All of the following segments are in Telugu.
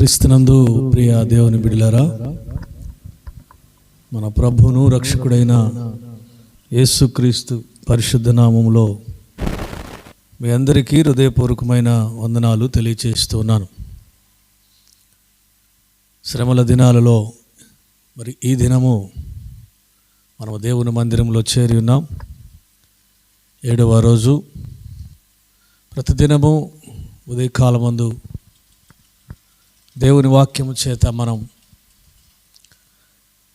క్రీస్తునందు ప్రియ దేవుని బిడ్డలారా మన ప్రభును రక్షకుడైన యేసుక్రీస్తు పరిశుద్ధ నామంలో మీ అందరికీ హృదయపూర్వకమైన వందనాలు తెలియచేస్తున్నాను శ్రమల దినాలలో మరి ఈ దినము మనము దేవుని మందిరంలో చేరి ఉన్నాం. ఏడవ రోజు ప్రతిదినము ఉదయకాలమందు దేవుని వాక్యము చేత మనం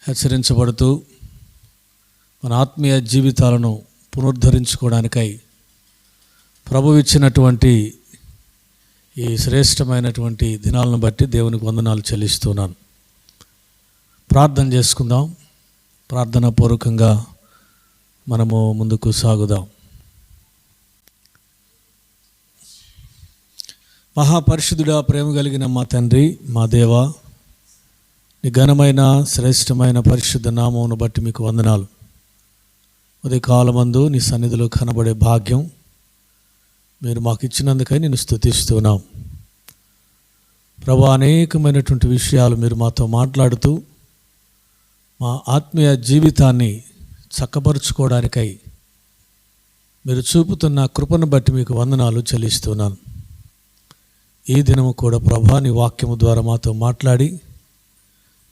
హెచ్చరించబడుతూ మన ఆత్మీయ జీవితాలను పునరుద్ధరించుకోవడానికై ప్రభు ఇచ్చినటువంటి ఈ శ్రేష్టమైనటువంటి దినాలను బట్టి దేవునికి వందనాలు చెల్లిస్తున్నాను. ప్రార్థన చేసుకుందాం. ప్రార్థన పూర్వకంగా మనము ముందుకు సాగుదాం. మహాపరిశుద్ధుడా ప్రేమ కలిగిన మా తండ్రి మా దేవ నీ ఘనమైన శ్రేష్టమైన పరిశుద్ధ నామమును బట్టి మీకు వందనాలు. ఉదయకాలమందు నీ సన్నిధిలో కనబడే భాగ్యం మీరు మాకు ఇచ్చినందుకై నేను స్థుతిస్తున్నాం ప్రభా అనేకమైనటువంటి విషయాలు మీరు మాతో మాట్లాడుతూ మా ఆత్మీయ జీవితాన్ని చక్కపరుచుకోవడానికై మీరు చూపుతున్న కృపను బట్టి మీకు వందనాలు చెల్లిస్తున్నాను. ఈ దినము కూడా ప్రభా నీ వాక్యము ద్వారా మాతో మాట్లాడి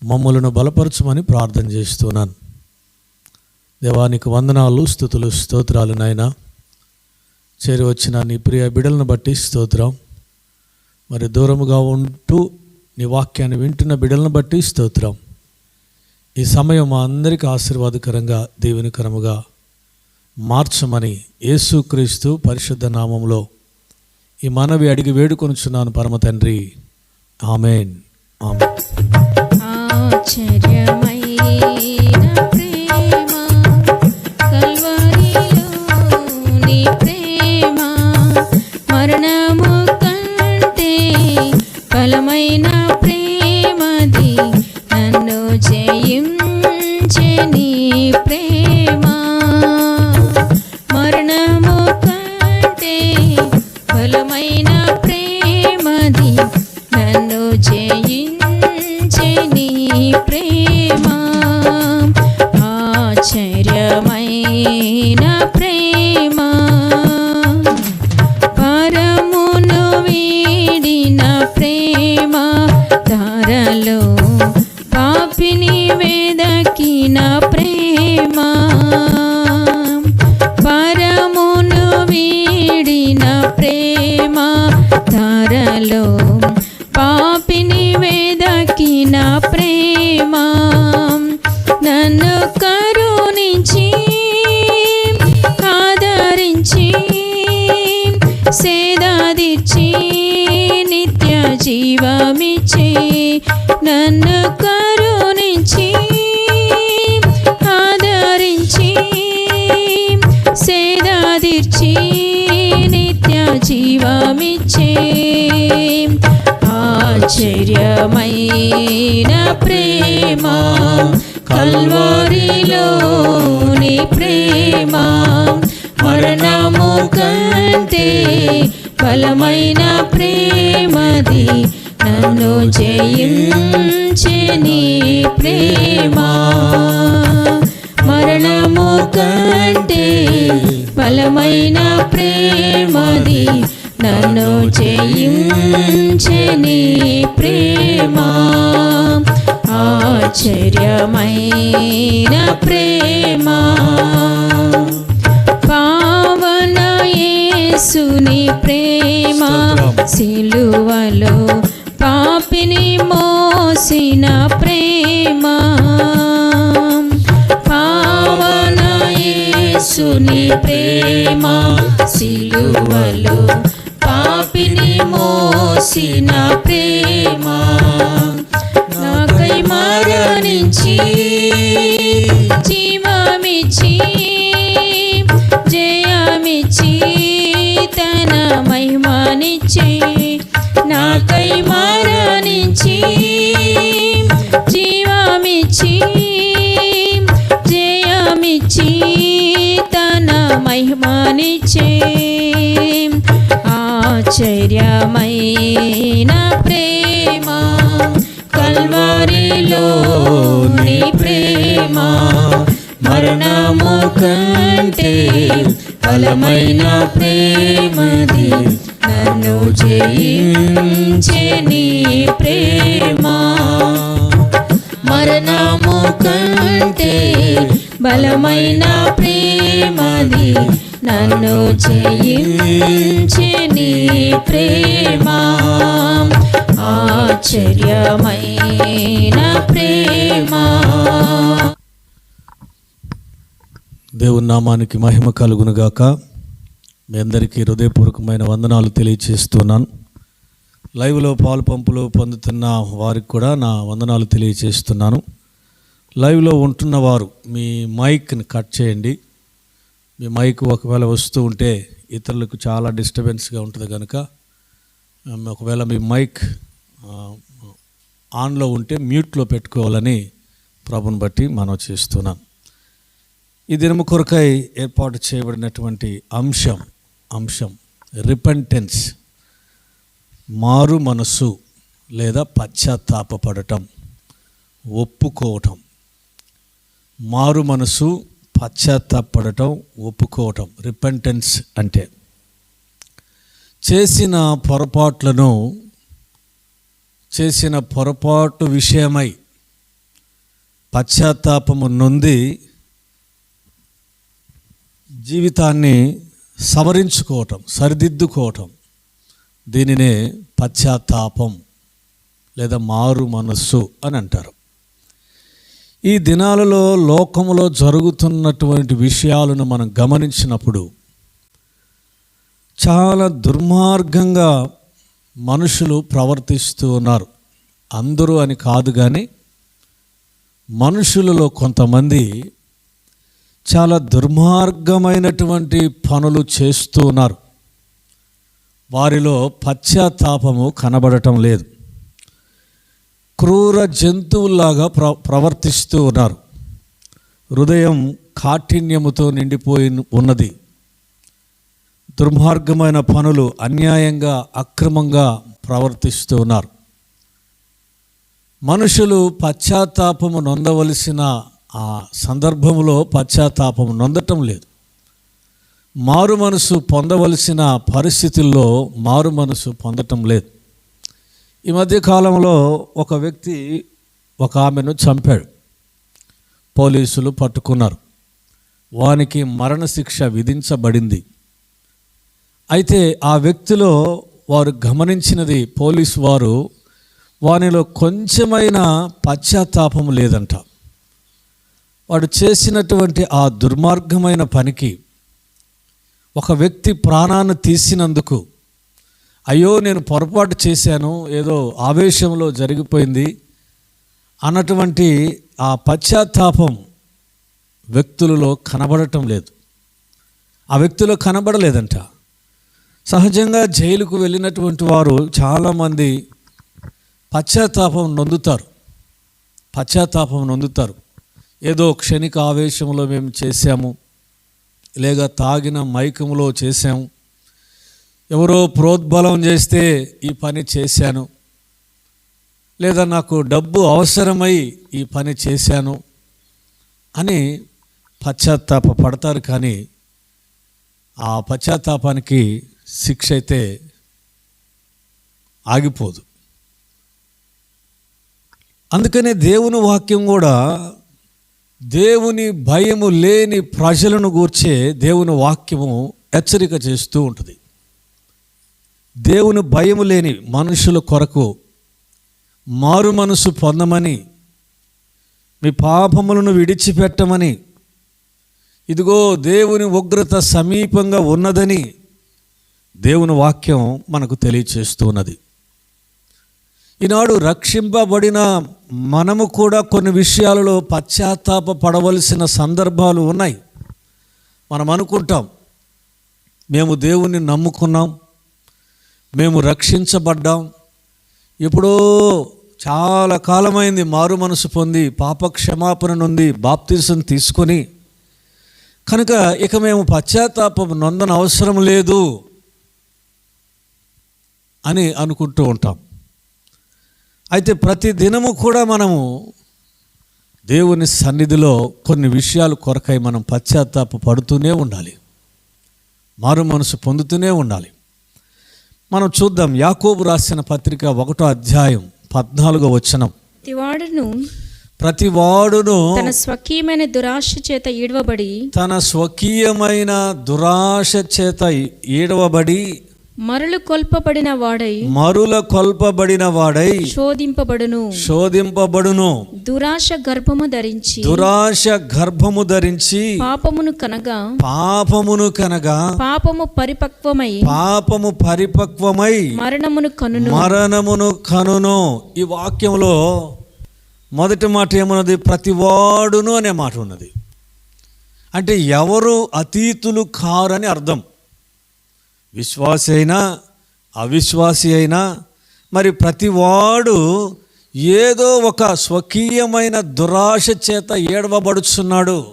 మమ్మలను బలపరచమని ప్రార్థన చేస్తున్నాను. దేవానికి వందనాలు స్థుతులు స్తోత్రాలు నాయన. చేరి వచ్చిన నీ ప్రియ బిడలను బట్టి స్తోత్రం. మరి దూరముగా ఉంటూ నీ వాక్యాన్ని వింటున్న బిడలను బట్టి స్తోత్రం. ఈ సమయం మా అందరికీ ఆశీర్వాదకరంగా దీవెనకరముగా మార్చమని యేసుక్రీస్తు పరిశుద్ధ నామంలో ఈ మనవి అడిగి వేడుకొనుచున్నాను పరమ తండ్రి. ఆమెన్. ఆమెన్. ఆశ్చర్యమైన ప్రేమ కల్వరిలోని ప్రేమ మరణము కంటే బలమైన ప్రేమది నన్ను జయించే నీ ప్రేమ. కల్వరిలోని ప్రేమ మరణము కంటే బలమైన ప్రేమది నన్ను జయించే నీ ప్రేమ. మరణము కంటే బలమైన ప్రేమది నన్ను జయించే నీ ప్రేమ ఆశ్చర్యమైన ప్రేమ. పావన యేసుని ప్రేమ సిలువలో పాపిని మోసిన ప్రేమ. పావన యేసుని ప్రేమ సిలువలో పాపిని మోసిన ప్రేమ నాకై మరణించి జీవమిచ్చి జయమిచ్చి తన మహిమానిచ్చి నాకై మరణించి జీవమిచ్చి జయమిచ్చి తన మహిమానిచ్చే ఆశ్చర్యమైన ప్రేమ కల్వారిలో నీ ప్రేమ మరణము కంటే బలమైన ప్రేమది నన్ను జయించే నీ ప్రేమ. మరణము కంటే బలమైన ప్రేమది నన్ను జయించే నీ ప్రేమ ఆశ్చర్యమైన ప్రేమ. దేవుని నామానికి మహిమ కలుగును గాక మీ అందరికీ హృదయపూర్వకమైన వందనాలు తెలియచేస్తున్నాను. లైవ్లో పాలు పంపులు పొందుతున్న వారికి కూడా నా వందనాలు తెలియచేస్తున్నాను. లైవ్లో ఉంటున్న వారు మీ మైక్ని కట్ చేయండి. మీ మైక్ ఒకవేళ వస్తూ ఉంటే ఇతరులకు చాలా డిస్టర్బెన్స్గా ఉంటుంది కనుక ఒకవేళ మీ మైక్ ఆన్లో ఉంటే మ్యూట్లో పెట్టుకోవాలని ప్రభుని బట్టి మనం చేస్తున్నాం. ఈ దినము కొరకై ఏర్పాటు చేయబడినటువంటి అంశం అంశం రిపెంటెన్స్ మారు మనసు లేదా పశ్చాత్తాపపడటం ఒప్పుకోవటం. మారు మనసు పశ్చాత్తాపడటం ఒప్పుకోవటం రిపెంటెన్స్ అంటే చేసిన పొరపాట్లను చేసిన పొరపాటు విషయమై పశ్చాత్తాపము నొంది జీవితాన్ని సవరించుకోవటం సరిదిద్దుకోవటం దీనినే పశ్చాత్తాపం లేదా మారు మనస్సు అని అంటారు. ఈ దినాలలో లోకములో జరుగుతున్నటువంటి విషయాలను మనం గమనించినప్పుడు చాలా దుర్మార్గంగా మనుషులు ప్రవర్తిస్తూ ఉన్నారు. అందరూ అని కాదు కానీ మనుషులలో కొంతమంది చాలా దుర్మార్గమైనటువంటి పనులు చేస్తూ ఉన్నారు. వారిలో పశ్చాత్తాపము కనబడటం లేదు. క్రూర జంతువుల్లాగా ప్ర ప్రవర్తిస్తూ ఉన్నారు. హృదయం కాఠిన్యముతో నిండిపోయి ఉన్నది. దుర్మార్గమైన పనులు అన్యాయంగా అక్రమంగా ప్రవర్తిస్తూ ఉన్నారు. మనుషులు పశ్చాత్తాపము నొందవలసిన ఆ సందర్భంలో పశ్చాత్తాపము నొందటం లేదు. మారు మనసు పొందవలసిన పరిస్థితుల్లో మారు మనసు పొందటం లేదు. ఈ మధ్య కాలంలో ఒక వ్యక్తి ఒక ఆమెను చంపాడు. పోలీసులు పట్టుకున్నారు. వానికి మరణశిక్ష విధించబడింది. అయితే ఆ వ్యక్తిలో వారు గమనించినది పోలీసు వారు వానిలో కొంచెమైన పశ్చాత్తాపం లేదంట. వాడు చేసినటువంటి ఆ దుర్మార్గమైన పనికి ఒక వ్యక్తి ప్రాణాన్ని తీసినందుకు అయ్యో నేను పొరపాటు చేశాను ఏదో ఆవేశంలో జరిగిపోయింది అన్నటువంటి ఆ పశ్చాత్తాపం వ్యక్తులలో కనబడటం లేదు. ఆ వ్యక్తిలో కనబడలేదంట. సహజంగా జైలుకు వెళ్ళినటువంటి వారు చాలామంది పశ్చాత్తాపం నొందుతారు. పశ్చాత్తాపం నొందుతారు. ఏదో క్షణిక ఆవేశంలో మేము చేశాము లేక తాగిన మైకంలో చేశాము ఎవరో ప్రోద్బలం చేస్తే ఈ పని చేశాను. లేదా నాకు డబ్బు అవసరమై ఈ పని చేశాను అని పశ్చాత్తాప పడతారు కానీ ఆ పశ్చాత్తాపానికి శిక్ష అయితే ఆగిపోదు. అందుకనే దేవుని వాక్యం కూడా దేవుని భయము లేని ప్రజలను గూర్చే దేవుని వాక్యము హెచ్చరిక చేస్తూ ఉంటుంది. దేవుని భయము లేని మనుషుల కొరకు మారు మనసు పొందమని మీ పాపములను విడిచిపెట్టమని ఇదిగో దేవుని ఉగ్రత సమీపంగా ఉన్నదని దేవుని వాక్యం మనకు తెలియచేస్తున్నది. ఈనాడు రక్షింపబడిన మనము కూడా కొన్ని విషయాలలో పశ్చాత్తాప పడవలసిన సందర్భాలు ఉన్నాయి. మనం అనుకుంటాం మేము దేవుణ్ణి నమ్ముకున్నాం మేము రక్షించబడ్డాం. ఎప్పుడో చాలా కాలమైంది మారు మనసు పొంది పాప క్షమాపణ నుండి బాప్తీసం తీసుకొని. కనుక ఇక మేము పశ్చాత్తాపం నొందన అవసరం లేదు అని అనుకుంటూ ఉంటాం. అయితే ప్రతి దినము కూడా మనము దేవుని సన్నిధిలో కొన్ని విషయాలు కొరకై మనం పశ్చాత్తాప పడుతూనే ఉండాలి. మారు మనసు పొందుతూనే ఉండాలి. మనం చూద్దాం యాకోబు రాసిన పత్రిక ఒకటో అధ్యాయం పద్నాలుగో వచనం. ప్రతివాడును ప్రతి వాడును తన స్వకీయమైన దురాశ చేత ఈడవబడి తన స్వకీయమైన దురాశ చేత ఈడవబడి మరలు కొల్పబడిన వాడై మరుల కొల్పబడిన వాడై శోధింపబడును. శోధింపబడును. దురాశ గర్భము ధరించి దురాశ గర్భము ధరించి పాపమును కనగా పాపమును కనగా పాపము పరిపక్వమై పాపము పరిపక్వమై మరణమును కనును. మరణమును కనును. ఈ వాక్యంలో మొదటి మాట ఏమన్నది? ప్రతివాడును అనే మాట ఉన్నది. అంటే ఎవరు అతీతులు కారని అర్థం. విశ్వాసి అయినా అవిశ్వాసి అయినా మరి ప్రతివాడు ఏదో ఒక స్వకీయమైన దురాశ చేత ఏడవబడుచున్నాడు.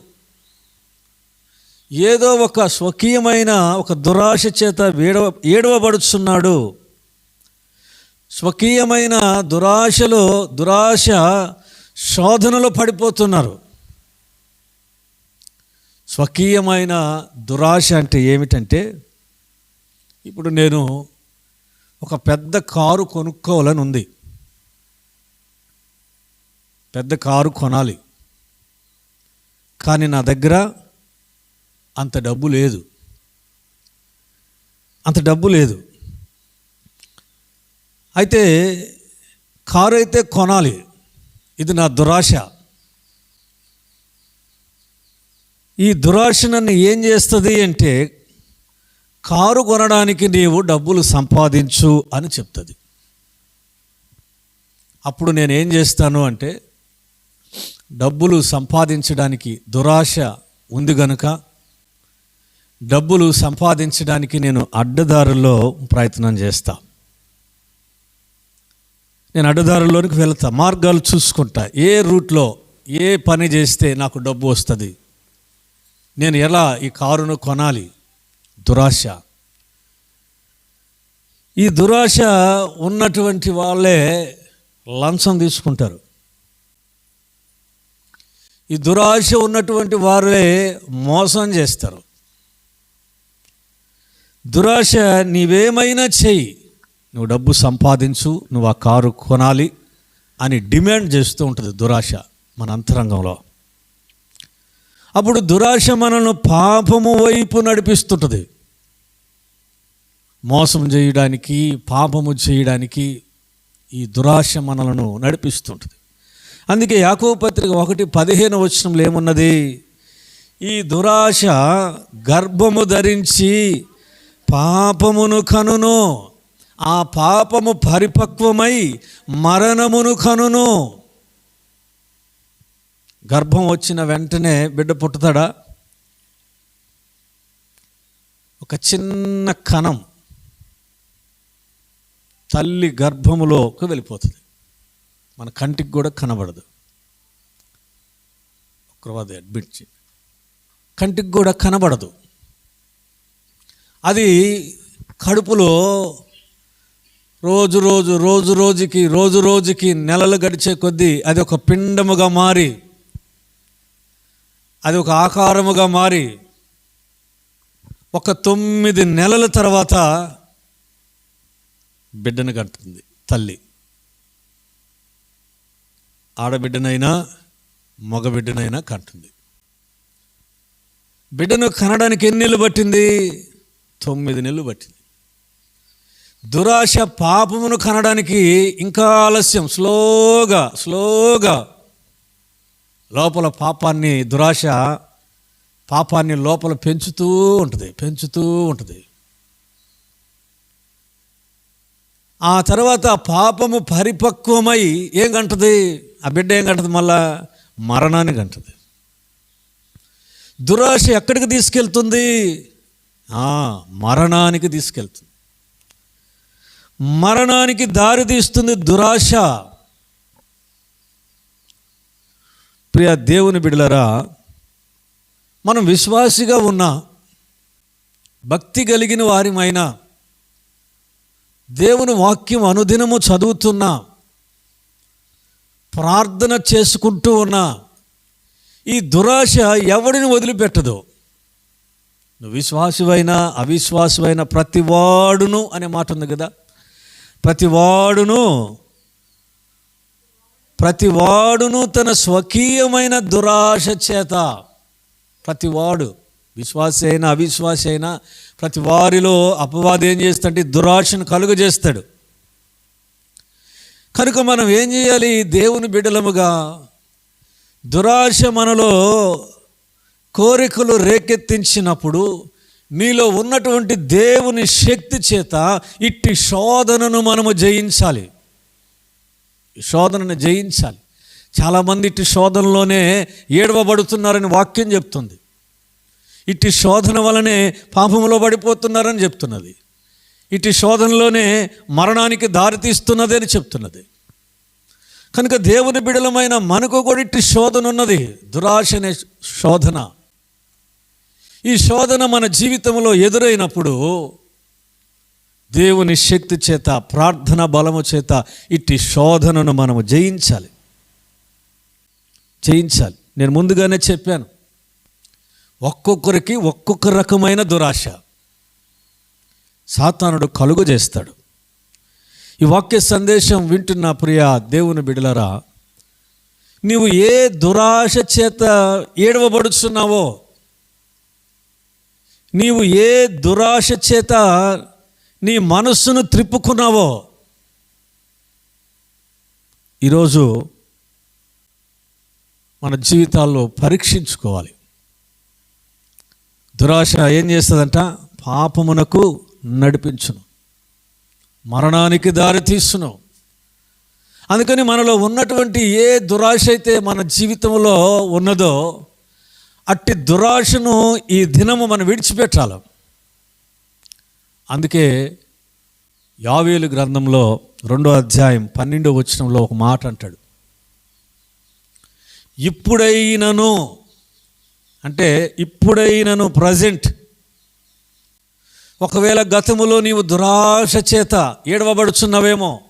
ఏదో ఒక స్వకీయమైన ఒక దురాశ చేత ఏడవ ఏడవబడుచున్నాడు. స్వకీయమైన దురాశలో దురాశ శోధనలో పడిపోతున్నారు. స్వకీయమైన దురాశ అంటే ఏమిటంటే ఇప్పుడు నేను ఒక పెద్ద కారు కొనుక్కోవాలని ఉంది. పెద్ద కారు కొనాలి. కానీ నా దగ్గర అంత డబ్బు లేదు. అంత డబ్బు లేదు. అయితే కారు అయితే కొనాలి. ఇది నా దురాశ. ఈ దురాశ నన్ను ఏం చేస్తుంది అంటే కారు కొనడానికి నీవు డబ్బులు సంపాదించు అని చెప్తుంది. అప్పుడు నేను ఏం చేస్తాను అంటే డబ్బులు సంపాదించడానికి దురాశ ఉంది గనుక డబ్బులు సంపాదించడానికి నేను అడ్డదారుల్లో ప్రయత్నం చేస్తా. నేను అడ్డదారుల్లోనికి వెళ్తా మార్గాలు చూసుకుంటా ఏ రూట్లో ఏ పని చేస్తే నాకు డబ్బు వస్తుంది. నేను ఎలా ఈ కారును కొనాలి? దురాశ. ఈ దురాశ ఉన్నటువంటి వాళ్ళే లంచం తీసుకుంటారు. ఈ దురాశ ఉన్నటువంటి వారే మోసం చేస్తారు. దురాశ నీవేమైనా చెయ్యి నువ్వు డబ్బు సంపాదించు నువ్వు ఆ కారు కొనాలి అని డిమాండ్ చేస్తూ ఉంటుంది దురాశ మన అంతరంగంలో. అప్పుడు దురాశ మనల్ని పాపము వైపు నడిపిస్తుంటుంది. మోసం చేయడానికి పాపము చేయడానికి ఈ దురాశ మనలను నడిపిస్తుంటుంది. అందుకే యాకో పత్రిక ఒకటి పదిహేను వచనంలో ఏమున్నది? ఈ దురాశ గర్భము ధరించి పాపమును కనును. ఆ పాపము పరిపక్వమై మరణమును కనును. గర్భం వచ్చిన వెంటనే బిడ్డ పుట్టుతాడా? ఒక చిన్న కణం తల్లి గర్భములోకి వెళ్ళిపోతుంది. మన కంటికి కూడా కనబడదు. ఒకరోజు అడ్మిట్ చేయి కంటికి కూడా కనబడదు. అది కడుపులో రోజు రోజు రోజు రోజుకి రోజు రోజుకి నెలలు గడిచే కొద్దీ అది ఒక పిండముగా మారి అది ఒక ఆకారముగా మారి ఒక తొమ్మిది నెలల తర్వాత బిడ్డను కడుతుంది తల్లి. ఆడబిడ్డనైనా మగబిడ్డనైనా కంటుంది బిడ్డను కనడానికి ఎన్ని నెలలు పట్టింది? తొమ్మిది నెలలు పట్టింది. దురాశ పాపమును కనడానికి ఇంకా ఆలస్యం స్లోగా స్లోగా లోపల పాపాన్ని దురాశ పాపాన్ని లోపల పెంచుతూ ఉంటుంది పెంచుతూ ఉంటుంది. ఆ తర్వాత పాపము పరిపక్వమై ఏం కంటది ఆ బిడ్డ ఏం కంటది మళ్ళా? మరణాన్ని కంటది దురాశ ఎక్కడికి తీసుకెళ్తుంది? మరణానికి తీసుకెళ్తుంది. మరణానికి దారి తీస్తుంది దురాశ. ప్రియ దేవుని బిడలరా మనం విశ్వాసిగా ఉన్న భక్తి కలిగిన వారిమైనా దేవుని వాక్యం అనుదినము చదువుతున్నా ప్రార్థన చేసుకుంటూ ఉన్న ఈ దురాశ ఎవడిని వదిలిపెట్టదు? నువ్వు విశ్వాసువైనా అవిశ్వాసువైనా ప్రతివాడును అనే మాట ఉంది కదా? ప్రతివాడును ప్రతివాడును తన స్వకీయమైన దురాశ చేత ప్రతివాడు విశ్వాస అయినా అవిశ్వాస అయినా ప్రతి వారిలో అపవాదం ఏం చేస్తాడంటే దురాశను కలుగజేస్తాడు. కనుక మనం ఏం చేయాలి? దేవుని బిడలముగా దురాశ మనలో కోరికలు రేకెత్తించినప్పుడు నీలో ఉన్నటువంటి దేవుని శక్తి చేత ఇట్టి శోధనను మనము జయించాలి. శోధనను జయించాలి. చాలామంది ఇట్టి శోధనలోనే ఏడవబడుతున్నారని వాక్యం చెప్తుంది. ఇట్టి శోధన వలనే పాపంలో పడిపోతున్నారని చెప్తున్నది. ఇట్టి శోధనలోనే మరణానికి దారితీస్తున్నది అని చెప్తున్నది. కనుక దేవుని బిడలమైన మనకు కూడా ఇట్టి శోధన ఉన్నది. దురాశ అనే శోధన. ఈ శోధన మన జీవితంలో ఎదురైనప్పుడు దేవుని శక్తి చేత ప్రార్థన బలము చేత ఇట్టి శోధనను మనము జయించాలి. జయించాలి. నేను ముందుగానే చెప్పాను. ఒక్కొక్కరికి ఒక్కొక్క రకమైన దురాశ. సాతానుడు కలుగు చేస్తాడు. ఈ వాక్య సందేశం వింటున్న ప్రియ దేవుని బిడలరా నీవు ఏ దురాశ చేత ఏడవబడుచున్నావో నీవు ఏ దురాశ చేత నీ మనస్సును త్రిప్పుకున్నావో? ఈరోజు మన జీవితాల్లో పరీక్షించుకోవాలి. దురాశ ఏం చేస్తుందంట? పాపమునకు నడిపించును. మరణానికి దారి తీస్తును అందుకని మనలో ఉన్నటువంటి ఏ దురాశ అయితే మన జీవితంలో ఉన్నదో అట్టి దురాశను ఈ దినము మనం విడిచిపెట్టాలి. అందుకే యావేలు గ్రంథంలో రెండో అధ్యాయం పన్నెండో వచనంలో ఒక మాట అంటాడు. ఇప్పుడైనను అంటే ఇప్పుడైనను ప్రజెంట్ ఒకవేళ గతములో నీవు దురాశ చేత ఏడవబడుచున్నావేమో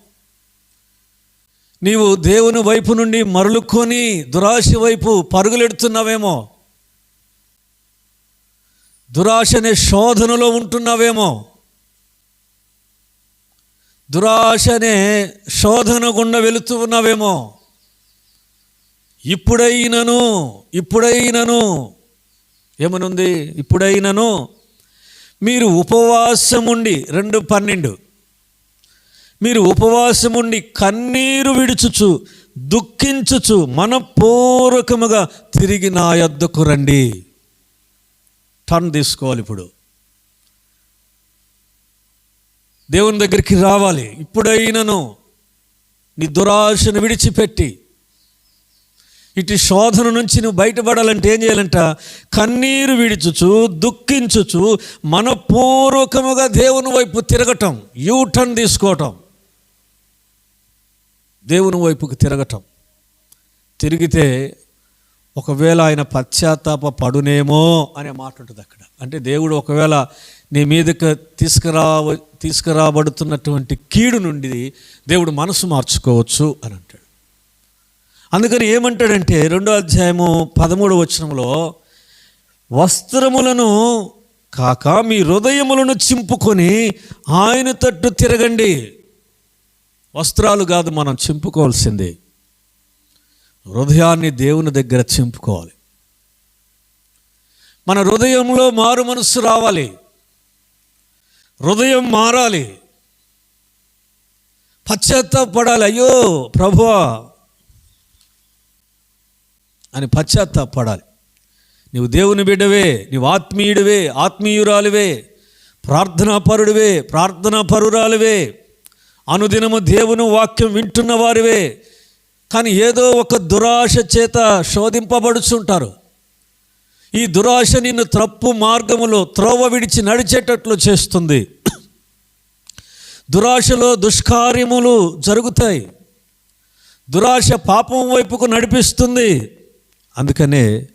నీవు దేవుని వైపు నుండి మరలుకొని దురాశ వైపు పరుగులెడుతున్నావేమో దురాశ అనే శోధనలో ఉంటున్నావేమో దురాశ అనే శోధన గుండా వెళుతూ ఉన్నావేమో ఇప్పుడైనను ఇప్పుడైనను ఏమనుంది? ఇప్పుడైనను. మీరు ఉపవాసముండి రెండు పన్నెండు. మీరు ఉపవాసముండి కన్నీరు విడుచుచు దుఃఖించుచు మనపూర్వకముగా తిరిగి నా యొద్దకు రండి. టర్న్ తీసుకోవాలి ఇప్పుడు. దేవుని దగ్గరికి రావాలి. ఇప్పుడైనను నీ దురాశను విడిచిపెట్టి ఇటు శోధన నుంచి నువ్వు బయటపడాలంటే ఏం చేయాలంట? కన్నీరు విడిచుచు దుఃఖించుచు మనపూర్వకముగా దేవుని వైపు తిరగటం యూటర్న్ తీసుకోవటం. దేవుని వైపుకు తిరగటం. తిరిగితే ఒకవేళ ఆయన పశ్చాత్తాప పడునేమో అనే మాట ఉంటుంది అక్కడ. అంటే దేవుడు ఒకవేళ నీ మీదకి తీసుకురా తీసుకురాబడుతున్నటువంటి కీడు నుండి దేవుడు మనసు మార్చుకోవచ్చు అని అంటాడు. అందుకని ఏమంటాడంటే రెండో అధ్యాయము పదమూడు వచనంలో వస్త్రములను కాక మీ హృదయములను చింపుకొని ఆయన తట్టు తిరగండి. వస్త్రాలు కాదు మనం చింపుకోవాల్సిందే. హృదయాన్ని దేవుని దగ్గర చింపుకోవాలి. మన హృదయంలో మారు మనస్సు రావాలి. హృదయం మారాలి. పశ్చాత్తాపడాలి. అయ్యో ప్రభువా అని పశ్చాత్తాపడాలి. నీవు దేవుని బిడ్డవే నీవు ఆత్మీయుడివే ఆత్మీయురాలివే ప్రార్థనాపరుడివే ప్రార్థనాపరురాలివే అనుదినము దేవుని వాక్యం వింటున్న వారివే కానీ ఏదో ఒక దురాశ చేత శోధింపబడుచుంటారు. ఈ దురాశ నిన్ను తప్పు మార్గములో త్రోవ విడిచి నడిచేటట్లు చేస్తుంది. దురాశలో దుష్కార్యములు జరుగుతాయి. దురాశ పాపం వైపుకు నడిపిస్తుంది. అందుకనే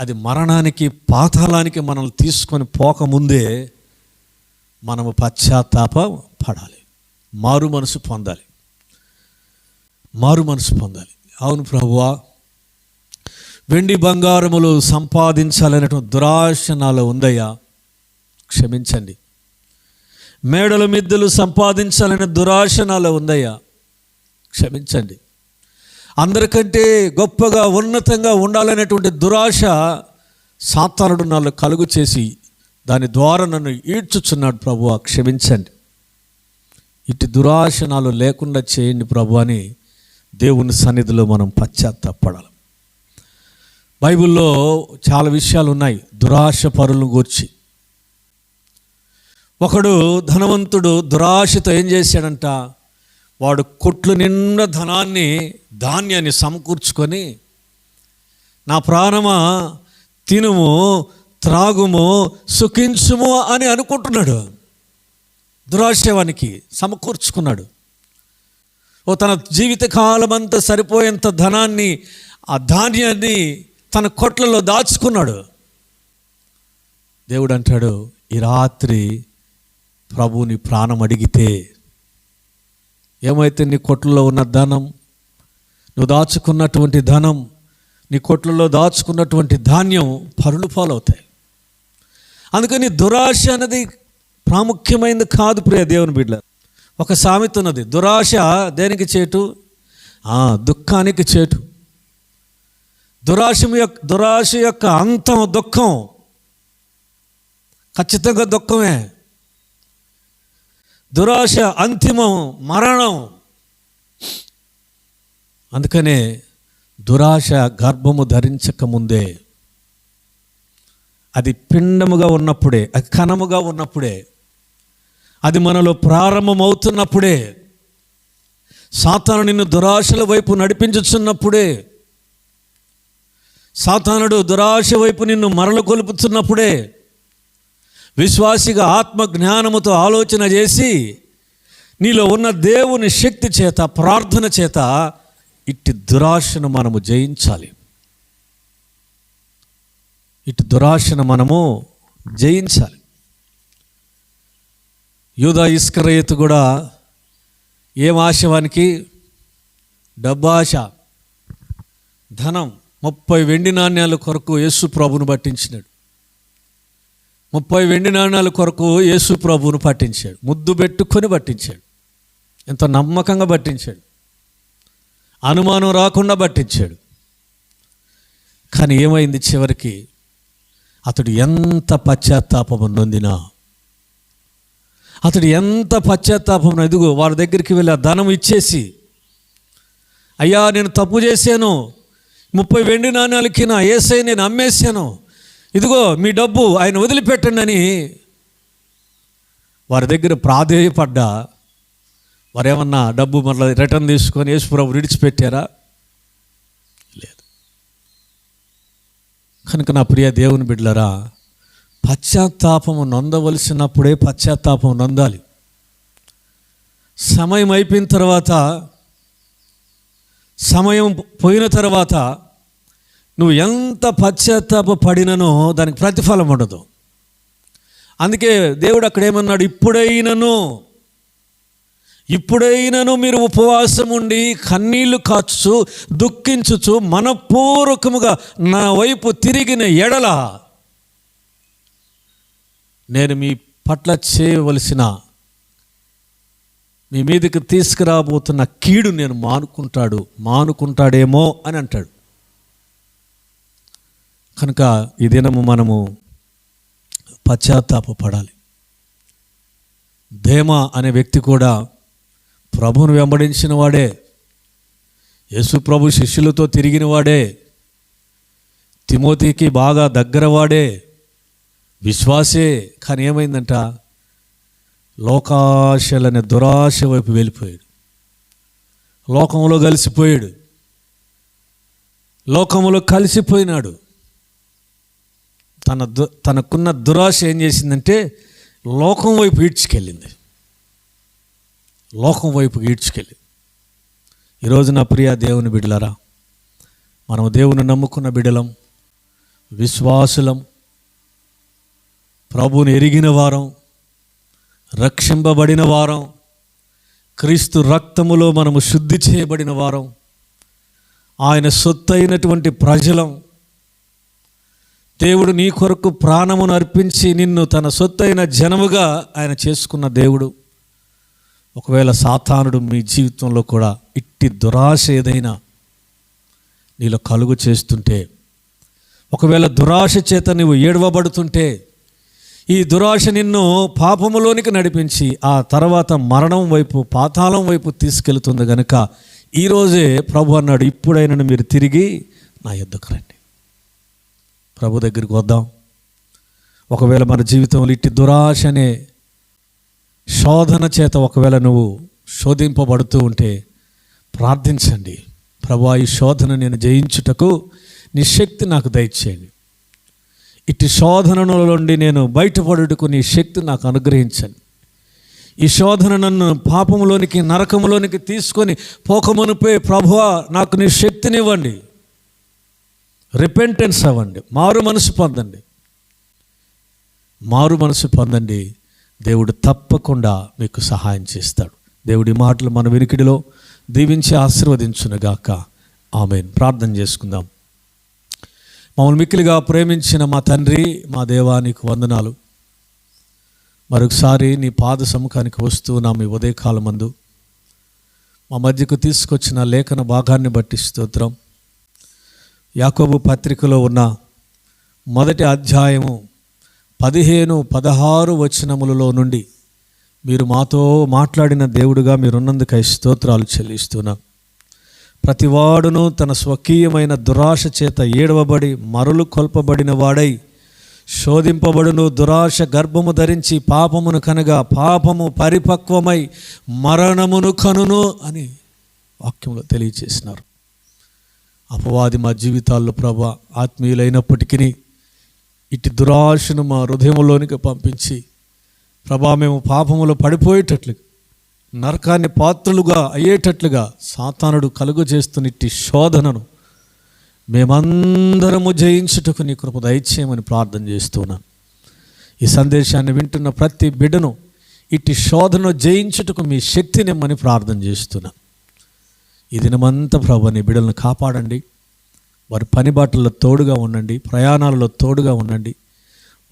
అది మరణానికి పాతాళానికి మనల్ని తీసుకొని పోకముందే మనము పశ్చాత్తాప పడాలి. మారు మనసు పొందాలి. మారు మనసు పొందాలి. అవును ప్రభువా వెండి బంగారములు సంపాదించాలనేటువంటి దురాశ నాలో ఉందయ్యా క్షమించండి. మేడల మిద్దెలు సంపాదించాలనే దురాశ నాలో ఉందయ్యా క్షమించండి. అందరికంటే గొప్పగా ఉన్నతంగా ఉండాలనేటువంటి దురాశ సాతానుడు నాలో కలుగు చేసి దాని ద్వారా నన్ను ఈడ్చుచున్నాడు ప్రభు క్షమించండి. ఇటు దురాశ నాలో లేకుండా చేయండి ప్రభు అని దేవుని సన్నిధిలో మనం పశ్చాత్తాపడాలి. బైబిల్లో చాలా విషయాలు ఉన్నాయి. దురాశ పరులను గూర్చి. ఒకడు ధనవంతుడు దురాశతో ఏం చేశాడంట? వాడు కొట్లు నిండా ధనాన్ని ధాన్యాన్ని సమకూర్చుకొని నా ప్రాణమా తినుము త్రాగుము సుఖించుము అని అనుకుంటున్నాడు. దురాశవానికి సమకూర్చుకున్నాడు. ఓ తన జీవితకాలం అంతా సరిపోయేంత ధనాన్ని ఆ ధాన్యాన్ని తన కొట్లలో దాచుకున్నాడు. దేవుడు అంటాడు ఈ రాత్రి ప్రభుని ప్రాణం అడిగితే ఏమైతే నీ కొట్లలో ఉన్న ధనం నువ్వు దాచుకున్నటువంటి ధనం నీ కొట్లలో దాచుకున్నటువంటి ధాన్యం పరులు పాలవుతాయి. అందుకని దురాశ అనేది ప్రాముఖ్యమైనది కాదు ప్రియ దేవుని బిడ్డ ఒక సామెత ఉన్నది దురాశ దేనికి చేటు? దుఃఖానికి చేటు. దురాశ యొక్క దురాశ యొక్క అంతం దుఃఖం. ఖచ్చితంగా దుఃఖమే. దురాశ అంతిమం మరణం. అందుకనే దురాశ గర్భము ధరించక ముందే అది పిండముగా ఉన్నప్పుడే అది కణముగా ఉన్నప్పుడే అది మనలో ప్రారంభమవుతున్నప్పుడే సాతాను నిన్ను దురాశల వైపు నడిపించుచున్నప్పుడే సాతానుడు దురాశ వైపు నిన్ను మరల కొలుపుతున్నప్పుడే విశ్వాసిగా ఆత్మ జ్ఞానముతో ఆలోచన చేసి నీలో ఉన్న దేవుని శక్తి చేత ప్రార్థన చేత ఇట్టి దురాశను మనము జయించాలి. ఇటు దురాశను మనము జయించాలి. యూదా ఇస్కరయత్ కూడా ఏం ఆశవానికి? డబ్బాశ ధనం ముప్పై వెండి నాణ్యాల కొరకు యేసు ప్రభును పట్టించినాడు. ముప్పై వెండి నాణ్యాల కొరకు యేసు ప్రభువును పట్టించాడు. ముద్దు పెట్టుకొని పట్టించాడు. ఎంతో నమ్మకంగా పట్టించాడు. అనుమానం రాకుండా పట్టించాడు. కానీ ఏమైంది చివరికి? అతడు ఎంత పశ్చాత్తాపం నొందినా అతడు ఎంత పశ్చాత్తాపం ఎదుగు వారి దగ్గరికి వెళ్ళి ఆ ధనం ఇచ్చేసి అయ్యా నేను తప్పు చేశాను. ముప్పై వెండి నాణ్యాలకి నా ఏసై నేను అమ్మేశాను. ఇదిగో మీ డబ్బు ఆయన వదిలిపెట్టండి అని వారి దగ్గర ప్రాధేయపడ్డా. వారేమన్నా డబ్బు మళ్ళీ రిటర్న్ తీసుకొని యేసుప్రభు విడిచిపెట్టారా? లేదు. కనుక నా ప్రియ దేవుని బిడ్డలరా పశ్చాత్తాపము నొందవలసినప్పుడే పశ్చాత్తాపం నొందాలి. సమయం అయిపోయిన తర్వాత సమయం పోయిన తర్వాత నువ్వు ఎంత పశ్చాత్తాప పడిననో దానికి ప్రతిఫలం ఉండదు. అందుకే దేవుడు అక్కడ ఏమన్నాడు? ఇప్పుడైనను ఇప్పుడైనను మీరు ఉపవాసం ఉండి కన్నీళ్ళు కాచుచు దుఃఖించుచు మనపూర్వకముగా నా వైపు తిరిగిన ఎడల నేను మీ పట్ల చేయవలసిన మీ మీదకి తీసుకురాబోతున్న కీడు నేను మానుకుంటాడు మానుకుంటాడేమో అని అంటాడు. కనుక ఈ దినము మనము పశ్చాత్తాపపడాలి. ధేమ అనే వ్యక్తి కూడా ప్రభువును వెంబడించిన వాడే యేసు ప్రభు శిష్యులతో తిరిగిన వాడే తిమోతికి బాగా దగ్గరవాడే విశ్వాసే కానీ ఏమైందంట? లోకాశలనే దురాశ వైపు వెళ్ళిపోయాడు. లోకంలో కలిసిపోయాడు. లోకంలో కలిసిపోయినాడు. తన దు తనకున్న దురాశ ఏం చేసిందంటే లోకం వైపు ఈడ్చుకెళ్ళింది. లోకం వైపు ఈడ్చుకెళ్ళి ఈరోజు నా ప్రియ దేవుని బిడ్డలారా మనం దేవుని నమ్ముకున్న బిడ్డలం విశ్వాసులం ప్రభుని ఎరిగిన వారం రక్షింపబడిన వారం క్రీస్తు రక్తములో మనము శుద్ధి చేయబడిన వారం ఆయన సొత్తు అయినటువంటి ప్రజలం దేవుడు నీ కొరకు ప్రాణమును అర్పించి నిన్ను తన సొత్తైన జనముగా ఆయన చేసుకున్న దేవుడు. ఒకవేళ సాతానుడు మీ జీవితంలో కూడా ఇట్టి దురాశ ఏదైనా నీలో కలుగు చేస్తుంటే ఒకవేళ దురాశ చేత నువ్వు ఏడవబడుతుంటే ఈ దురాశ నిన్ను పాపములోనికి నడిపించి ఆ తర్వాత మరణం వైపు పాతాళం వైపు తీసుకెళ్తుంది గనుక ఈరోజే ప్రభు అన్నాడు ఇప్పుడైనా మీరు తిరిగి నా యొద్దకు రండి. ప్రభు దగ్గరికి వద్దాం. ఒకవేళ మన జీవితంలో ఇట్టి దురాశ అనే శోధన చేత ఒకవేళ నువ్వు శోధింపబడుతూ ఉంటే ప్రార్థించండి. ప్రభా ఈ శోధన నేను జయించుటకు నీ శక్తి నాకు దయచేయండి. ఇటు శోధనల నుండి నేను బయటపడుటకు నీ శక్తి నాకు అనుగ్రహించండి. ఈ శోధన నన్ను పాపంలోనికి నరకంలోనికి తీసుకొని పోకమునిపై ప్రభువ నాకు నీ శక్తినివ్వండి. రిపెంటెన్స్ అవ్వండి. మారు మనసు పొందండి. మారు మనసు పొందండి. దేవుడు తప్పకుండా మీకు సహాయం చేస్తాడు. దేవుడి మాటలు మన వినికిడిలో దీవించి ఆశీర్వదించునుగాక. ఆమెను. ప్రార్థన చేసుకుందాం. మమ్మల్ని మిక్కిలిగా ప్రేమించిన మా తండ్రి మా దేవానికి వందనాలు. మరొకసారి నీ పాద సముఖానికి వస్తూ నా మీ ఉదయకాలం మందు మా మధ్యకు తీసుకొచ్చిన లేఖన భాగాన్ని బట్టి స్తోత్రం. యాకోబు పత్రికలో ఉన్న మొదటి అధ్యాయము పదిహేను పదహారు వచనములలో నుండి మీరు మాతో మాట్లాడిన దేవుడుగా మీరున్నందుకై స్తోత్రాలు చెల్లిస్తున్నా. ప్రతివాడును తన స్వకీయమైన దురాశ చేత ఏడవబడి మరలు కొల్పబడిన వాడై శోధింపబడును. దురాశ గర్భము ధరించి పాపమును కనగా పాపము పరిపక్వమై మరణమును కనును అని వాక్యంలో తెలియచేసినారు. అపవాది మా జీవితాల్లో ప్రభ ఆత్మీయులైనప్పటికీ ఇటు దురాశను మా హృదయంలోనికి పంపించి ప్రభా మేము పాపములో పడిపోయేటట్లుగా నరకాన్ని పాత్రలుగా అయ్యేటట్లుగా సాతానుడు కలుగు ఇట్టి శోధనను మేమందరము జయించుటకు నీ కృప దయచేయమని ప్రార్థన చేస్తున్నాను ఈ సందేశాన్ని వింటున్న ప్రతి బిడ్డను ఇట్టి శోధనను జయించుటకు మీ శక్తినిమ్మని ప్రార్థన చేస్తున్నా. ఈ దినమంతా ప్రభు నీ బిడ్డలను కాపాడండి. వారి పని బాటల్లో తోడుగా ఉండండి. ప్రయాణాలలో తోడుగా ఉండండి.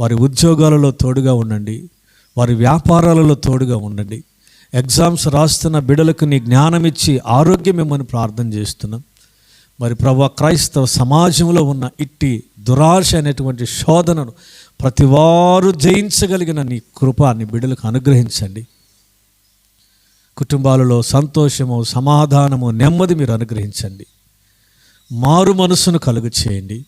వారి ఉద్యోగాలలో తోడుగా ఉండండి. వారి వ్యాపారాలలో తోడుగా ఉండండి. ఎగ్జామ్స్ రాస్తున్న బిడలకు నీ జ్ఞానం ఇచ్చి ఆరోగ్యం ఇమ్మని ప్రార్థన చేస్తున్నాం. మరి ప్రభు క్రైస్తవ సమాజంలో ఉన్న ఇట్టి దురాశ అనేటువంటి శోధనను ప్రతివారు జయించగలిగిన నీ కృప నీ బిడ్డలకు అనుగ్రహించండి. కుటుంబాలలో సంతోషము సమాధానము నెమ్మది మీరు అనుగ్రహించండి. మారు మనసును కలుగు చేయండి.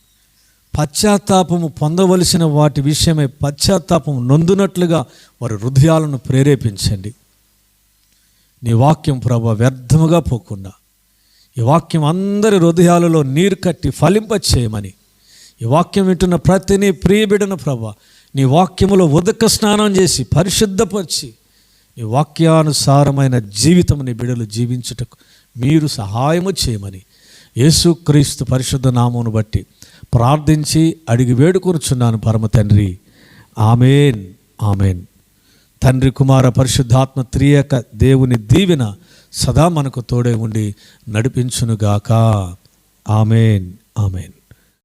పశ్చాత్తాపము పొందవలసిన వాటి విషయమై పశ్చాత్తాపం నొందునట్లుగా వారి హృదయాలను ప్రేరేపించండి. నీ వాక్యం ప్రభ వ్యర్థముగా పోకుండా. ఈ వాక్యం అందరి హృదయాలలో నీరు కట్టి ఫలింప చేయమని. ఈ వాక్యం వింటున్న ప్రతిని ప్రియబిడన ప్రభ నీ వాక్యములో ఉదక స్నానం చేసి పరిశుద్ధపరిచి నీ వాక్యానుసారమైన జీవితం నీ బిడలు జీవించుటకు మీరు సహాయము చేయమని. యేసుక్రీస్తు పరిశుద్ధ నామమును బట్టి ప్రార్థించి అడిగి వేడుకొనుచున్నాను పరమ తండ్రి. ఆమెన్. ఆమెన్. తండ్రి కుమార పరిశుద్ధాత్మ త్రియక దేవుని దీవెన సదా మనకు తోడే ఉండి నడిపించునుగాక. ఆమెన్. ఆమెన్.